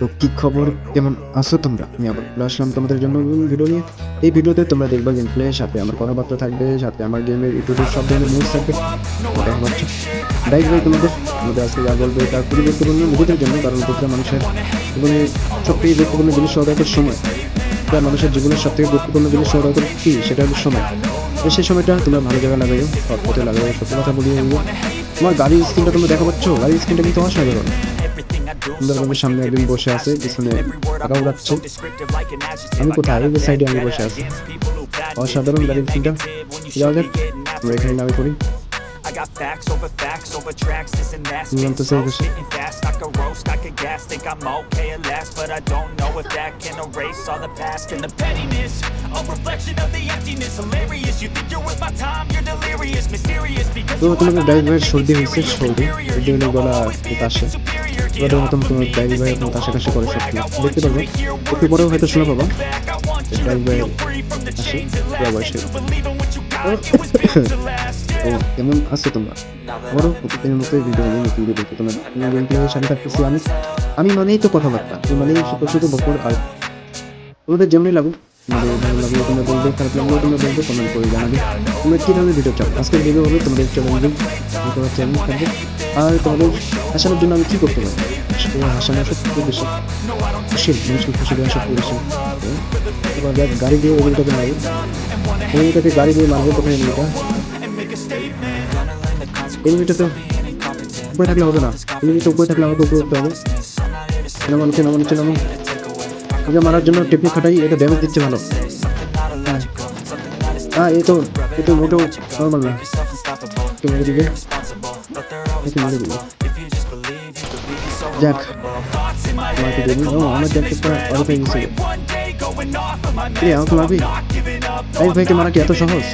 তো কি খবর? কেমন আছো তোমরা? আমি আবার চলে আসলাম তোমাদের জন্য ভিডিও নিয়ে। এই ভিডিওতে তোমরা দেখবা গেম প্লে সাথে আমার কথাবার্তা থাকবে, সাথে আমার গেমের সব ধরনের নিউজ থাকবে। ভাই তোমাদের আমাদের আজকে যা বলবে তা খুবই গুরুত্বপূর্ণ নিজেদের জন্য, কারণ প্রতিটা মানুষের জীবনে সবথেকে গুরুত্বপূর্ণ জিনিস সহদায়কের সময়। প্রতিটা মানুষের জীবনের সব থেকে গুরুত্বপূর্ণ জিনিস সেটা সময়। তো সেই সময়টা তোমরা ভালো জায়গায় লাগাইও সব পথে লাগাইও, সত্যি কথা বলিয়ে তোমার গাড়ির স্ক্রিনটা তোমরা দেখা পাচ্ছ? গাড়ির স্ক্রিনটা কিন্তু অসাধারণ সুন্দরভাবে সামনে একদিন বসে আছে পিছনে টাকা উড়াচ্ছে আমি কোথায় এই সাইডে আমি বসে আছি অসাধারণ গাড়ির স্ক্রিনটা যাওয়া যাক আমরা এখানে নামে করি I got facts over facts over tracks, this and that. Want to Spitting slow, spitting fast. I could roast, I could gas. Think I'm okay at last, but I don't know if that can erase all the past and the pettiness. A reflection of the emptiness. Hilarious. You think you're worth my time? You're delirious, mysterious because তো you তোমাদের are my dive ভাইয়ের own সর্দি হয়েছে গলা আসে তোমার ভাই করে সত্যি দেখতে পারব to একটু পরেও হয়তো শোনা পাবা to ভাই আসে তো কেমন আছো তোমরা। আমারও প্রতিদিনের মতো ভিডিও নিয়ে নতুন ভিডিও দেখতে তোমরা সাথে থাকতেছি আমি আমি মানেই তো কথাবার্তা, আমি মানেই শুধু শুধু বকর আর তোমাদের যেমনই লাগুক, তোমাদের ভালো লাগলে তোমরা বলবে, খারাপ লাগলেও তোমরা বলবে কমেন্ট করে জানাবে। তোমরা কী ধরনের ভিডিও চাও? আজকের ভিডিও হবে তোমাদের চ্যালেঞ্জিং তোমার চ্যালেঞ্জ থাকবে। আর তোমাদের হাসানোর জন্য আমি কী করতে পারি? হাসানো সবথেকে বেশি খুশি, মানুষকে খুশি দেওয়া সবথেকে বেশি এবার গাড়ি দিয়ে ওগুলোটাকে মারবো ওগুলোটাকে গাড়ি দিয়ে মারবো কোথায় এমনিটা এমনিটা তো উপরে থাকলে হবে না। এমনিটা উপরে থাকলে আমাকে উপরে উঠতে হবে। নামো নিচে নামো ওকে মারার জন্য টেকনিক খাটাই, এটা ড্যামেজ দিচ্ছে ভালো। হ্যাঁ হ্যাঁ এই তো এই তো মোটেও নর্মাল না। আমাকে আমার মারবি? ভাইকে মারা কি এত সহজ?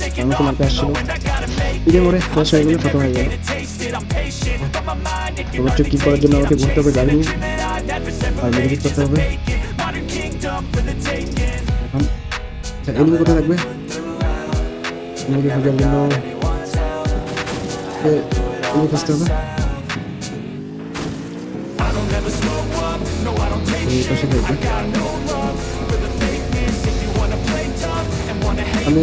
দেখেন আমাকে মারতে আসছিল। ইরে মরে দশ হয়ে গেল খতম হয়ে গেল। তোমার কি করার জন্য আমাকে ঘুরতে হবে নিয়ে। আর মেডিকেট করতে হবে। এনিমি কোথায় থাকবে খোঁজার জন্য। খুঁজতে হবে। আমি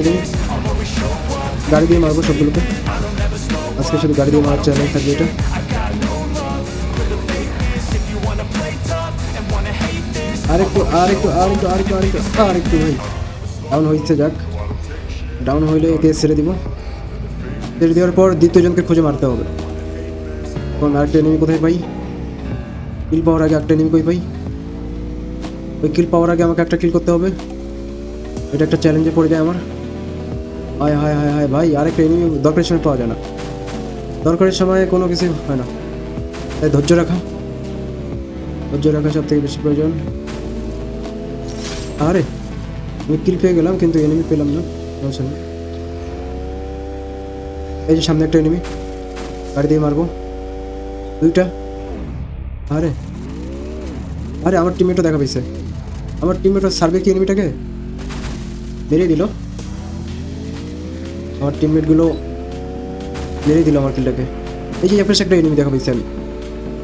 গাড়ি দিয়ে মারবো সবগুলোকে। আজকে শুধু গাড়ি দিয়ে মারার চ্যালেঞ্জ থাকবে এটা। আরেকটু আরেকটু আরেকটু আরেকটু আরেকটু আরেকটু ভাই ডাউন হয়েছে যাক। ডাউন হইলে একে ছেড়ে দিব। ছেড়ে দেওয়ার পর দ্বিতীয় জনকে খুঁজে মারতে হবে। এবং আরেকটা এনিমি কোথায় পাই? কিল পাওয়ার আগে একটা এনিমি কই পাই? ওই কিল পাওয়ার আগে আমাকে একটা কিল করতে হবে। এটা একটা চ্যালেঞ্জে পড়ে যায় আমার। হায় হায় হায় হায়, ভাই, আরেকটা এনিমি দরকারের সময় পাওয়া যায় না। দরকারের সময় কোনো কিছু হয় না। তাই ধৈর্য রাখা। ধৈর্য রাখা সব থেকে বেশি প্রয়োজন। আরে, আমি কিল পেয়ে গেলাম, কিন্তু এনিমি পেলাম না। সমস্যা এই যে সামনে একটা এনিমি গাড়ি দিয়ে মারবো। দুইটা। আরে। আরে, আমার টিমমেটও দেখা পেয়েছে আমার টিমমেটও সার্ভে কি এনিমিটাকে মেরে দিল। আমার টিমমেটগুলো মেরে দিল আমার কিলটাকে এই যে একটা একটা এনিমি দেখা পেয়েছি আমি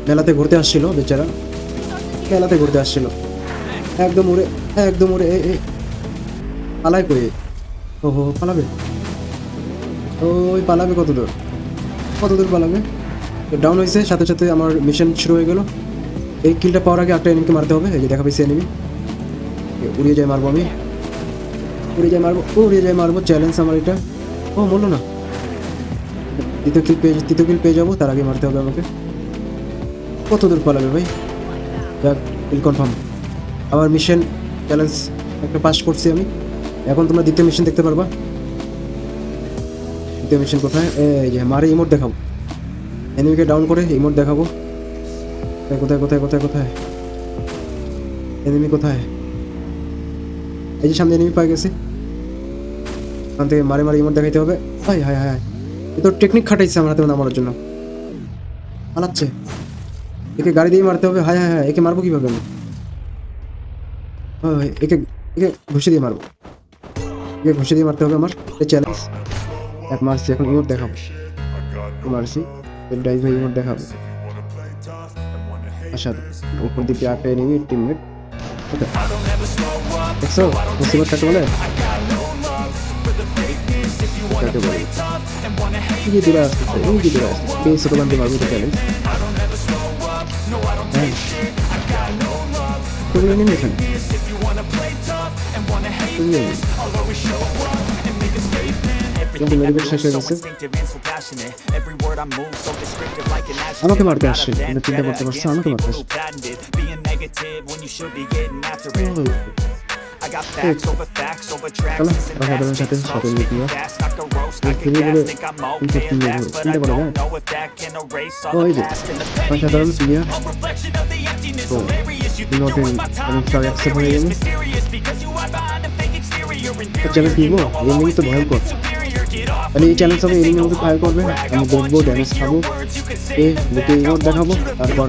মেলাতে ঘুরতে আসছিল বেচারা। মেলাতে ঘুরতে আসছিল। একদম উড়ে একদম উড়ে, এ পালায় কয়ে ও হো পালাবে? ওই পালাবে কত দূর কত দূর পালাবে ডাউন হয়েছে, সাথে সাথে আমার মিশন শুরু হয়ে গেল। এই কিলটা পাওয়ার আগে একটা এনিমিকে মারতে হবে, এই যে দেখা পেয়েছি এনিমি উড়িয়ে যায় মারবো আমি। উড়িয়ে যায় মারবো, উড়িয়ে যায় মারবো চ্যালেঞ্জ আমার এটা। ও, বলল না। দ্বিতীয় কিল পেয়ে তৃতীয় কিল পেয়ে যাব, তার আগে মারতে হবে আমাকে। কত দূর পালাবে ভাই? যাক কিল কনফার্ম আমার মিশন চ্যালেঞ্জ একটা পাস করছি আমি। এখন তোমরা দ্বিতীয় মিশন দেখতে পারবা। দ্বিতীয় মিশন কোথায়? এই যে, মারে ইমোট দেখাবো। এনিমিকে ডাউন করে ইমোট দেখাবো। কোথায় কোথায় কোথায় কোথায় এনিমি কোথায়? এই যে সামনে এনিমি পাই গেছে। ওখান থেকে মারে মারে ইমোট দেখাইতে হবে। হাই হাই হাই এ তো টেকনিক খাটাইছে আমার হাতে নামানোর জন্য। পালাচ্ছে। একে গাড়ি দিয়ে মারতে হবে। হায় হায় হায় একে মারবো কীভাবে আমি? হয়, একে একে ঘুষি দিয়ে মারবো। একে ঘুষি দিয়ে মারতে হবে আমার। চ্যালেঞ্জ এক মারছি এখন ইমোট দেখাবো। মারছি। ডাইভ ভাই ইমোট দেখাবো। আচ্ছা উপর দিকে একটা এনিমি টিমমেট দেখছ? বলে? কাকে বলে এই যে দূরে আসতেছে এই যে দূরে আসতেছে এই ছোট বান্ধব মারবো তো চ্যালেঞ্জ হ্যাঁ তুমি এনিমি এখানে তুমি enemy। কিন্তু মেডিকেল শেষ হয়ে গেছে আমাকে মারতে আসছে কিন্তু চিন্তা করতে পারছ আমাকে মারতে আসছে ও, I got facts over facts over tracks. Oh, Oh. এমনি তো ভয়ঙ্কর superior. Get off মানে এই এমনি ain't ফায়ার করবে আমি দেখব ড্যামেজ খাব এ. লুকে দেখাবো তারপর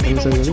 ফেমাস হয়ে যাবে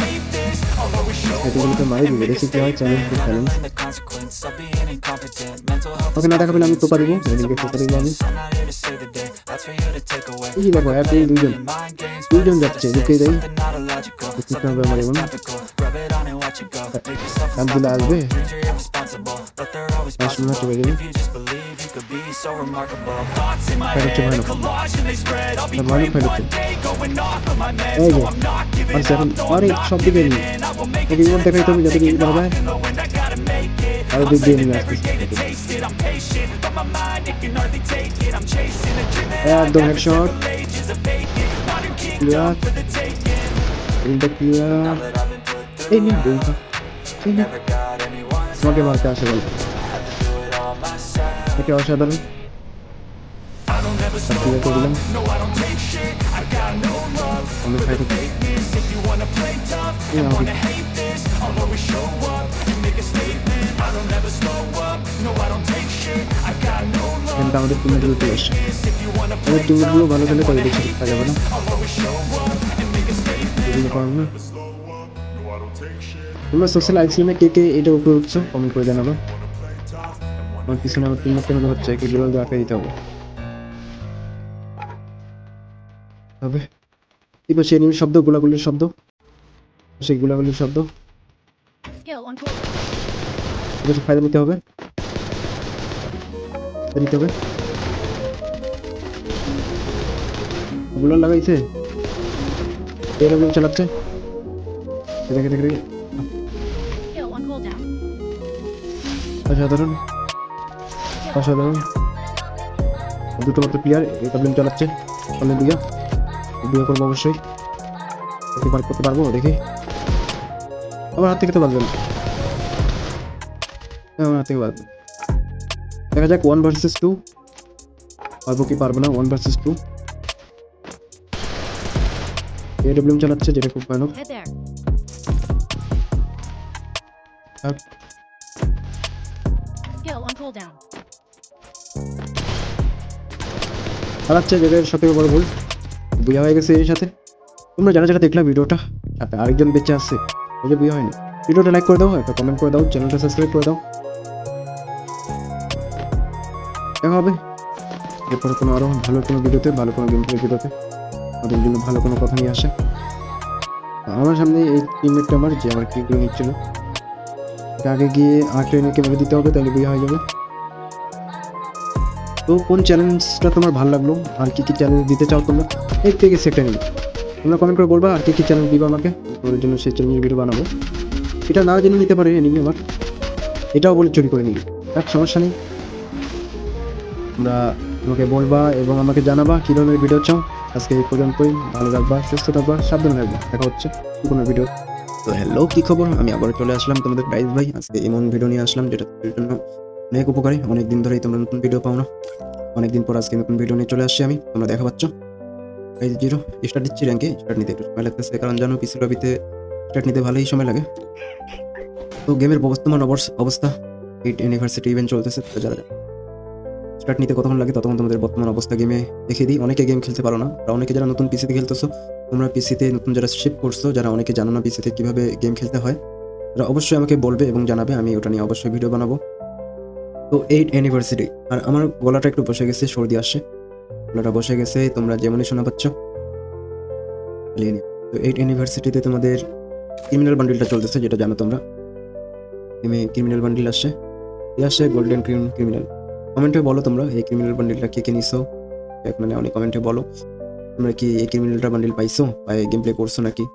I'll always show এতগুলোকে মারি দিবে দেখি কি হয় challenge to challenge And the consequence of being incompetent. Mental health okay না দেখা পেলে আমি তোপা দিব এদিকে তোপা দিব আমি I'm not here to save the day. That's for you to take away. এই যে দেখো এক এই দুইজন Mind games, দুইজন যাচ্ছে ঢুকে দেয় something not illogical. দেখতে হবে আমার এমন Topical. Rub it on and watch it go. Make yourself কাজগুলো আসবে Dreams are irresponsible, but they're always পাঁচ মিনিট possible. চলে যাবে so remarkable. Thoughts in my head, a collage and they spread. I'll be great one day, going off of my meds. No, I'm not giving up, no, I'm not giving in. I will make it to the off in the wind, I gotta make it. I'm saving every day to taste it, I'm patient. But my mind, it can hardly take it. I'm chasing a dream that I haven't seen for ages of vacant. Modern kingdom for the taking. Now that I've been put through, I never got anyone's. It's not a marca, একে অসাধারণ করে love. কিন্তু আমাদের you wanna play আমাদের টিমমেটগুলো ভালো খেলে তবে বেশি থাকা যাবে না তোমরা সোশ্যাল আইসিএমে কে কে এটা উপরে উঠছো কমেন্ট করে জানাব আমার পিছনে আমার টিমমেটকে মনে হচ্ছে কি বিরল আঁকা দিতে হবে। হবে এই পাশে এনিমির শব্দ গোলাগুলির শব্দ। সেই গোলাগুলির শব্দ। ফায়দা নিতে হবে। নিতে হবে। গুলার লাগাইছে। এরকম চালাচ্ছে। দেখে দেখে দেখে। Skill অসাধারণ। অসাধারণ দুটো মাত্র প্লেয়ার এই প্রবলেম চালাচ্ছে। অনেক দুইয়া দুইয়া করব অবশ্যই। পার করতে পারব দেখি। আমার হাত থেকে তো পারবে না হ্যাঁ, আমার হাত থেকে পারবে দেখা যাক ওয়ান ভার্সেস টু পারব কি পারব না ওয়ান ভার্সেস টু এডব্লিউএম চালাচ্ছে যেটা খুব ভয়ানক। Skill on cooldown. চালাচ্ছে যেটার সাথে বড় ভুল। বুয়া হয়ে গেছে এর সাথে। তোমরা যারা যারা দেখলাম ভিডিওটা আরেকজন বেঁচে ওই যে বিয়ে হয়নি। ভিডিওটা লাইক করে দাও, একটা কমেন্ট করে দাও চ্যানেলটা সাবস্ক্রাইব করে দাও। দেখা হবে। এরপরে কোনো আরও ভালো কোনো ভিডিওতে, ভালো কোনো গেম ভিডিওতে। আমাদের জন্য ভালো কোনো কথা নিয়ে আসে। আমার সামনে এই টিমমেটটা আমার, যে আমার কিগুলো নিচ্ছিল। আগে গিয়ে আর ট্রেনিংকে মেরে দিতে হবে, তাহলে বিয়ে হয়ে যাবে। তো কোন চ্যালেঞ্জটা তোমার ভালো লাগল? আর কী কী চ্যালেঞ্জ দিতে চাও তোমরা? এর থেকে সেটা নিই তোমরা কমেন্ট করে বলবা আর কি কি চ্যালেঞ্জ দিবা আমাকে। ওর জন্য সেই চ্যালেঞ্জের ভিডিও বানাবো। এটা না জেনে নিতে পারে এনিমি আমার এটাও বলে চুরি করে নিই এক সমস্যা নেই। তোমরা তোমাকে বলবা এবং আমাকে জানাবা কী ধরনের ভিডিও চাও। আজকে এই পর্যন্তই। ভালো রাখবা সুস্থ থাকবা, সাবধানে থাকবা। দেখা হচ্ছে কোনো ভিডিও তো হ্যালো কী খবর? আমি আবার চলে আসলাম তোমাদের প্রাইজ ভাই। আজকে এমন ভিডিও নিয়ে আসলাম যেটা জন্য অনেক উপকারী অনেক দিন ধরেই তোমরা নতুন ভিডিও পাও না অনেকদিন পর আজকে নতুন ভিডিও নিয়ে চলে আসছি আমি, তোমরা দেখা পাচ্ছ। এই জিরো স্টার্ট দিচ্ছি র্যাঙ্কে স্টার্ট নিতে একটু সময় লাগতেছে, কারণ জানো পিসি লবিতে স্টার্ট নিতে ভালোই সময় লাগে। তো গেমের বর্তমান অবস- অবস্থা এইট ইউনিভার্সিটি ইভেন্ট চলতেছে, তো যারা স্টার্ট নিতে কতক্ষণ লাগে, ততক্ষণ তোমাদের বর্তমান অবস্থা গেমে দেখিয়ে দিই। অনেকে গেম খেলতে পারো না আর অনেকে যারা নতুন পিসিতে খেলতেছো, তোমরা পিসিতে নতুন যারা শিফট করছ, যারা অনেকে জানো না পিসিতে কীভাবে গেম খেলতে হয়, তারা অবশ্যই আমাকে বলবে এবং জানাবে, আমি ওটা নিয়ে অবশ্যই ভিডিও বানাবো। তো এইট ইউনিভার্সিটি আর আমার গলাটা একটু বসে গেছে, সর্দি আসছে। গলাটা বসে গেছে, তোমরা যেমনই শোনা পাচ্ছ। তো এইট ইউনিভার্সিটিতে তোমাদের ক্রিমিনাল বান্ডিলটা চলতেছে, যেটা জানো তোমরা? গেমে ক্রিমিনাল বান্ডিল আসছে। কি আসছে গোল্ডেন ক্রিম ক্রিমিনাল কমেন্টে বলো তোমরা, এই ক্রিমিনাল বান্ডিলটা কে কে নিছো? মানে অনেক কমেন্টে বলো। তোমরা কি এই ক্রিমিনালটা বান্ডিল পাইছো বা গেম প্লে করছ নাকি?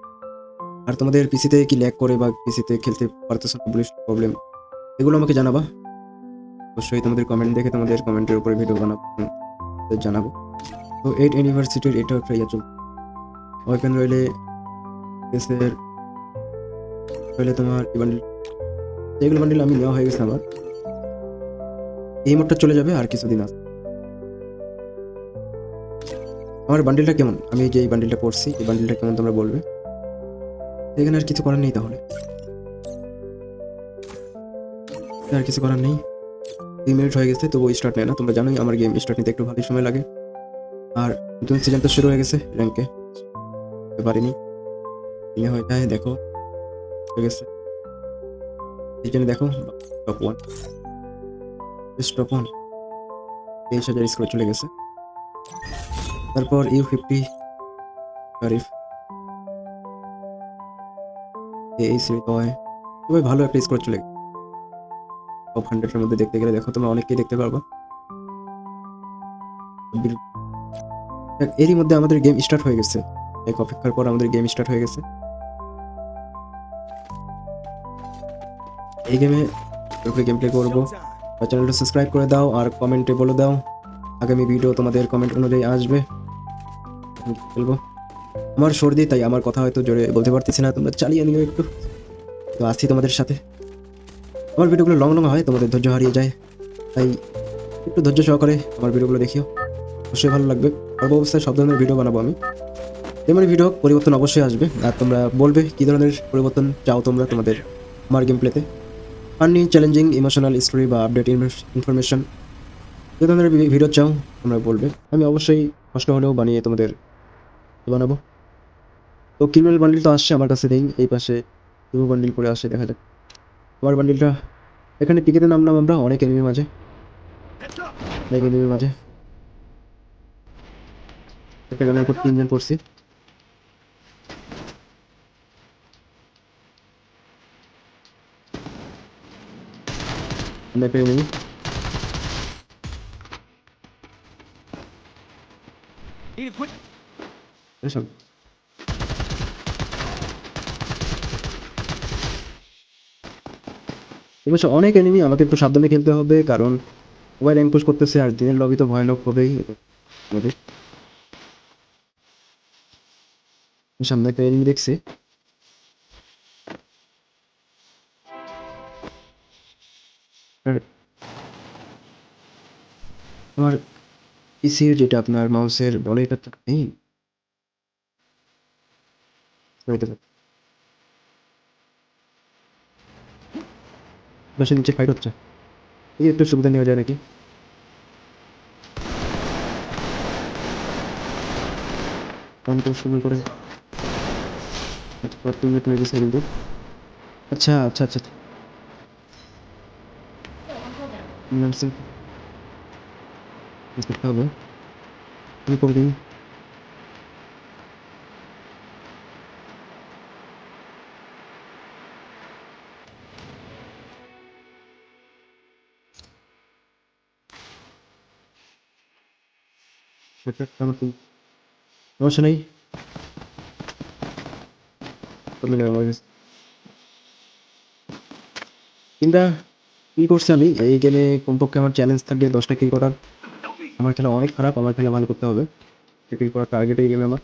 আর তোমাদের পিসিতে কি ল্যাক করে বা পিসিতে খেলতে পারতেছো প্রবলেম এগুলো আমাকে জানাবা। অবশ্যই তোমাদের কমেন্ট দেখে তোমাদের কমেন্টের উপরে ভিডিও বানাবো জানাব। তো এইট ইউনিভার্সিটির এটা একটা ইয়ে চল ওয়েপেন রয়েলে কেসের রয়েলে তোমার বান্ডিল যেগুলো বান্ডিল আমি নেওয়া হয়ে গেছে আমার, এই মোডটা চলে যাবে আর কিছুদিন আছে। আমার বান্ডিলটা কেমন? আমি যে এই বান্ডিলটা পড়ছি, এই বান্ডিলটা কেমন তোমরা বলবে? এখানে আর কিছু করার নেই তাহলে। আর কিছু করার নেই। দুই মিনিট হয়ে গেছে তবু স্টার্ট নেয় না। তোমরা জানোই আমার গেম স্টার্ট নিতে একটু ভালোই সময় লাগে। আর নতুন সিজন তো শুরু হয়ে গেছে র্যাঙ্কে পারিনি দিনে হয়ে যায়, দেখো। হয়ে গেছে। সিজনে দেখো টপ ওয়ান টপ ওয়ান তেইশ হাজার স্কোর চলে গেছে। তারপর ইউ ফিফটি শরীফ এই হয়। খুবই ভালো একটা স্কোর চলে গেছে। টপ হান্ড্রেডের মধ্যে দেখতে গেলে দেখো তোমরা অনেককেই দেখতে পারব। এরই মধ্যে আমাদের গেম স্টার্ট হয়ে গেছে। এক অপেক্ষার পর আমাদের গেম স্টার্ট হয়ে গেছে। এই গেমে গেম প্লে করব। চ্যানেলটা সাবস্ক্রাইব করে দাও আর কমেন্টে বলে দাও। আগামী ভিডিও তোমাদের কমেন্ট অনুযায়ী আসবে। বলব? আমার সর্দি, তাই আমার কথা হয়তো জোরে বলতে পারতেছি না। তোমরা চালিয়ে নিও একটু। তো আসছি তোমাদের সাথে। আমার ভিডিওগুলো লং লং হয়, তোমাদের ধৈর্য হারিয়ে যায়। তাই একটু ধৈর্য সহকারে আমার ভিডিওগুলো দেখিও। অবশ্যই ভালো লাগবে। সর্ব অবস্থায় সব ধরনের ভিডিও বানাবো আমি। যেমন ভিডিও পরিবর্তন অবশ্যই আসবে। আর তোমরা বলবে কী ধরনের পরিবর্তন চাও তোমরা তোমাদের আমার গেম প্লেতে ফানি চ্যালেঞ্জিং ইমোশনাল স্টোরি বা আপডেট ইনফরমেশন যে ধরনের ভিডিও চাও, তোমরা বলবে। আমি অবশ্যই কষ্ট হলেও বানিয়ে তোমাদের বানাবো। তো ক্রিমিনাল বান্ডিল তো আসছে আমার কাছে নেই এই পাশে বান্ডিল করে আসে দেখা যাক। আমার বান্ডিলটা এখানে টিকেতে নামলাম আমরা অনেক এনিমির মাঝে। অনেক এনিমির মাঝে। একটা গানের উপর তিনজন পড়ছি। অন্য একটা enemy। অবশ্য অনেক এনিমি আমাকে একটু সাবধানে খেলতে হবে, কারণ সবাই র্যাঙ্ক পুশ করতেছে আর দিনের লবি তো ভয়ানক হবেই। সামনে একটা এনিমি দেখছি। আমার পিসির যেটা আপনার মাউসের বলে এটা তো নেই। বাসের নিচে ফাইট হচ্ছে। এই একটু সুবিধা নেওয়া যায় নাকি? করে আচ্ছা, আচ্ছা আচ্ছা. করতে হবে আমি করে দিই সমস্যা নেই। কিন্তু কি করছি আমি এই গেমে কমপক্ষে আমার চ্যালেঞ্জ থাকবে দশটা কিল করার আমার খেলা অনেক খারাপ আমার খেলা ভালো করতে হবে কিল করার টার্গেট এই গেমে আমার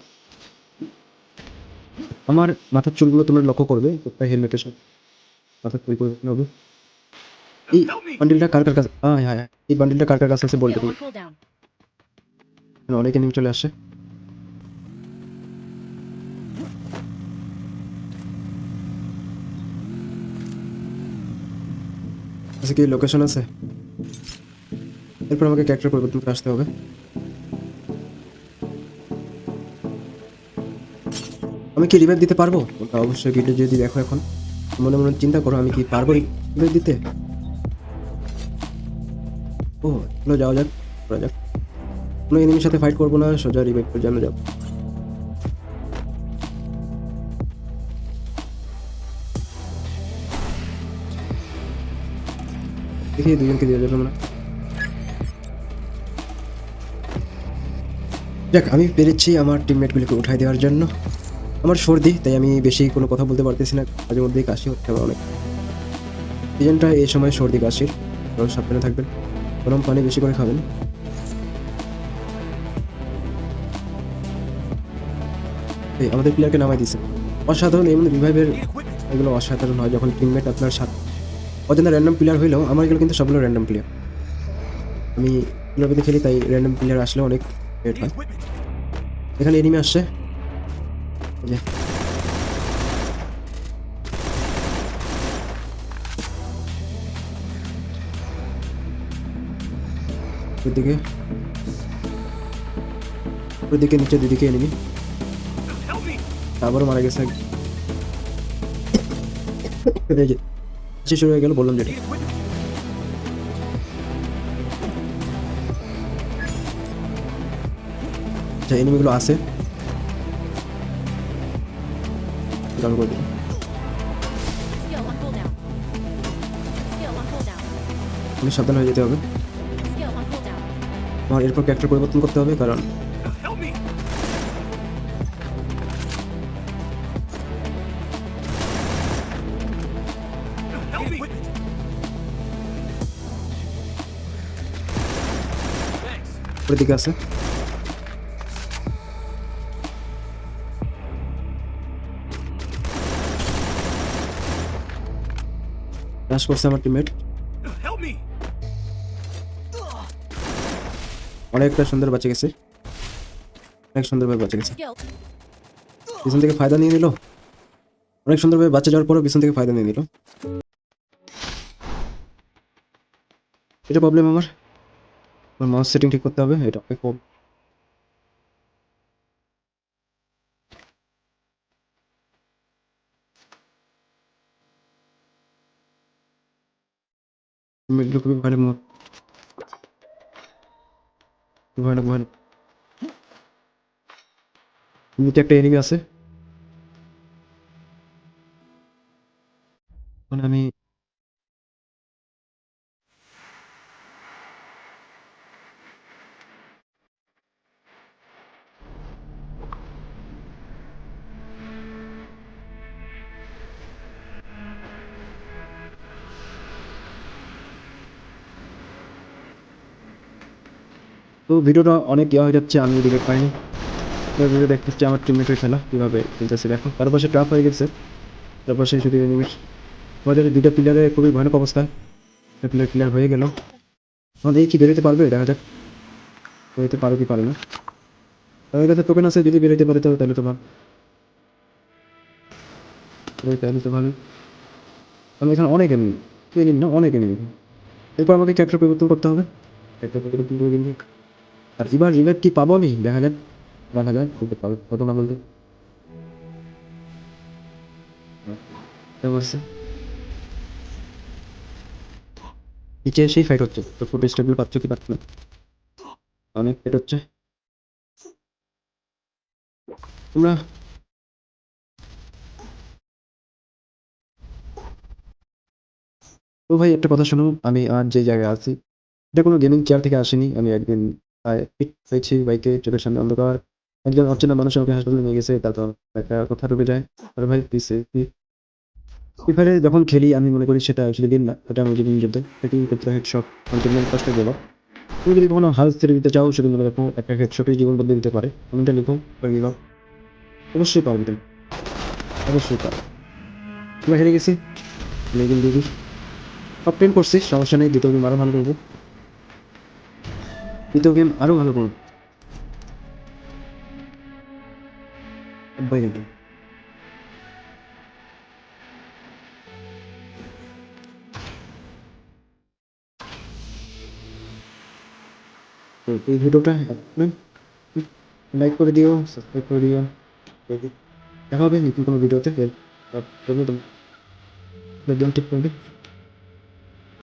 আমার মাথার চুলগুলো তোমরা লক্ষ্য করবে প্রত্যেক হেলমেটের সাথে মাথার চুল পরিবর্তন হবে এই বান্ডিলটা কার কার কাছে হ্যাঁ হ্যাঁ এই বান্ডিলটা কার কার কাছে আছে বলতে অনেক এনিমি চলে আসে। আচ্ছা কি লোকেশন আছে? এরপর আমাকে ক্যারেক্টার পরিবর্তন করে আসতে হবে। আমি কি রিভাইভ দিতে পারব? ওটা অবশ্যই ভিডিও যদি দেখো এখন। মনে মনে চিন্তা করো, আমি কি পারব রিভাইভ দিতে? ও, চলো যাওয়া যাক যাক। কোনো এনিমির সাথে ফাইট করব না, সোজা রিভাইভ করে জানো যাব। দেখি দুজনকে দিয়ে যাক, আমি পেরেছি আমার টিমমেটগুলিকে উঠাই দেওয়ার জন্য। আমার সর্দি, তাই আমি বেশি কোনো কথা বলতে পারতেছি না। মাঝে মধ্যেই কাশি হচ্ছে আমার অনেক। সিজনটা এই সময় সর্দি কাশির। কারণ সাবধানে থাকবেন। গরম পানি বেশি করে খাবেন। এই আমাদের প্লেয়ারকে নামাই দিছে। অসাধারণ এমন রিভাইভের এগুলো অসাধারণ হয় যখন টিমমেট আপনার সাথে অজানা র্যান্ডম প্লেয়ার হইলেও আমার এগুলো কিন্তু সবগুলো র্যান্ডম প্লেয়ার আমি লবিতে খেলি তাই র্যান্ডম প্লেয়ার আসলে অনেক রেট হয়। এখানে এনিমি আসছে। ওইদিকে। ওইদিকে নিচে দুদিকে এনিমি আবারও মারা গেছে শুরু হয়ে গেল বললাম যেটা। আচ্ছা এনিমিগুলো আছে। ডাউন করে দিলাম. অনেক সাবধান হয়ে যেতে হবে. আমার এরপর ক্যারেক্টার পরিবর্তন করতে হবে কারণ উপরের দিকে আছে। রাশ করছে আমার টিমমেট অনেকটা সুন্দর বাঁচে গেছে। অনেক সুন্দরভাবে বাঁচে গেছে। পিছন থেকে ফায়দা নিয়ে নিল। অনেক সুন্দরভাবে বাচ্চা যাওয়ার পরও পিছন থেকে ফায়দা নিয়ে নিল। এটা প্রবলেম আমার। মাউস সেটিং ঠিক করতে হবে, এটা কম মিডল খুবই ভয়ানক মোড ভয়ানক নিচে একটা এনিমি আছে। এখন আমি তো ভিডিওটা অনেক ইয়ে হয়ে যাচ্ছে, আমি ডিলেট পাইনি। ভিডিও দেখতে হচ্ছে আমার টিমমেটের খেলা কীভাবে খেলতেছে দেখো। তার পাশে ট্রাপ হয়ে গেছে তার পাশে শুধু এনিমিস আমাদের দুইটা প্লেয়ারে খুবই ভয়ানক অবস্থা। প্লেয়ার ক্লিয়ার হয়ে গেল। আমাদের কি বেরোতে পারবে? দেখা যাক। বেরোতে পারো কি পারে না। তাদের কাছে টোকেন আছে, যদি বেরোতে পারে তো তাহলে তো ভালো। তাহলে তো ভালো। কারণ এখানে অনেক এমনি না অনেক এনিমি এরপর আমাকে ক্যারেক্টার পরিবর্তন করতে হবে। ক্যারেক্টার পরিবর্তন করে আর এবার রিভাইভ কি পাবো আমি? দেখা যাক। যায় খুব পাবে। কত না বলতে নিচে এসেই ফাইট হচ্ছে। তো ফুট স্টেবল পাচ্ছ কি পাচ্ছ না? অনেক ফাইট হচ্ছে। তোমরা তো ভাই, একটা কথা শোনো। আমি আর যে জায়গায় আছি, এটা কোনো গেমিং চেয়ার থেকে আসেনি। আমি একদিন হয়েছি বাইকে চোখের সামনে অন্ধকার। একজন অচেনা মানুষ আমাকে হাসপাতালে নিয়ে গেছে তারপর একটা কথা ঢুকে যায়। আরে ভাই প্লিজ ফ্রি ফায়ারে যখন খেলি, আমি মনে করি সেটা অ্যাকচুয়ালি গেম না, এটা আমি গেমিং যুদ্ধে। সেটি ক্ষেত্রে গেল তুমি যদি কখনো হাউস ছেড়ে দিতে চাও সেটা মনে রাখো একটা হেডশটে জীবন বদলে দিতে পারে। কমেন্টে লিখো করে অবশ্যই পাবো তুমি। অবশ্যই আমরা হেরে গেছি। লেগেল দিবি করছি, সমস্যা নেই, দ্বিতীয় আরও ভালো করব। એ તો ગેમ સારું હતું પણ ભાઈ હતું तो ये वीडियोটা আপনি লাইক করে দিও সাবস্ক্রাইব করে দিও দেখা হবে নতুন কোনো ভিডিওতে ফের আপনাদের জন্য টিপ করবেন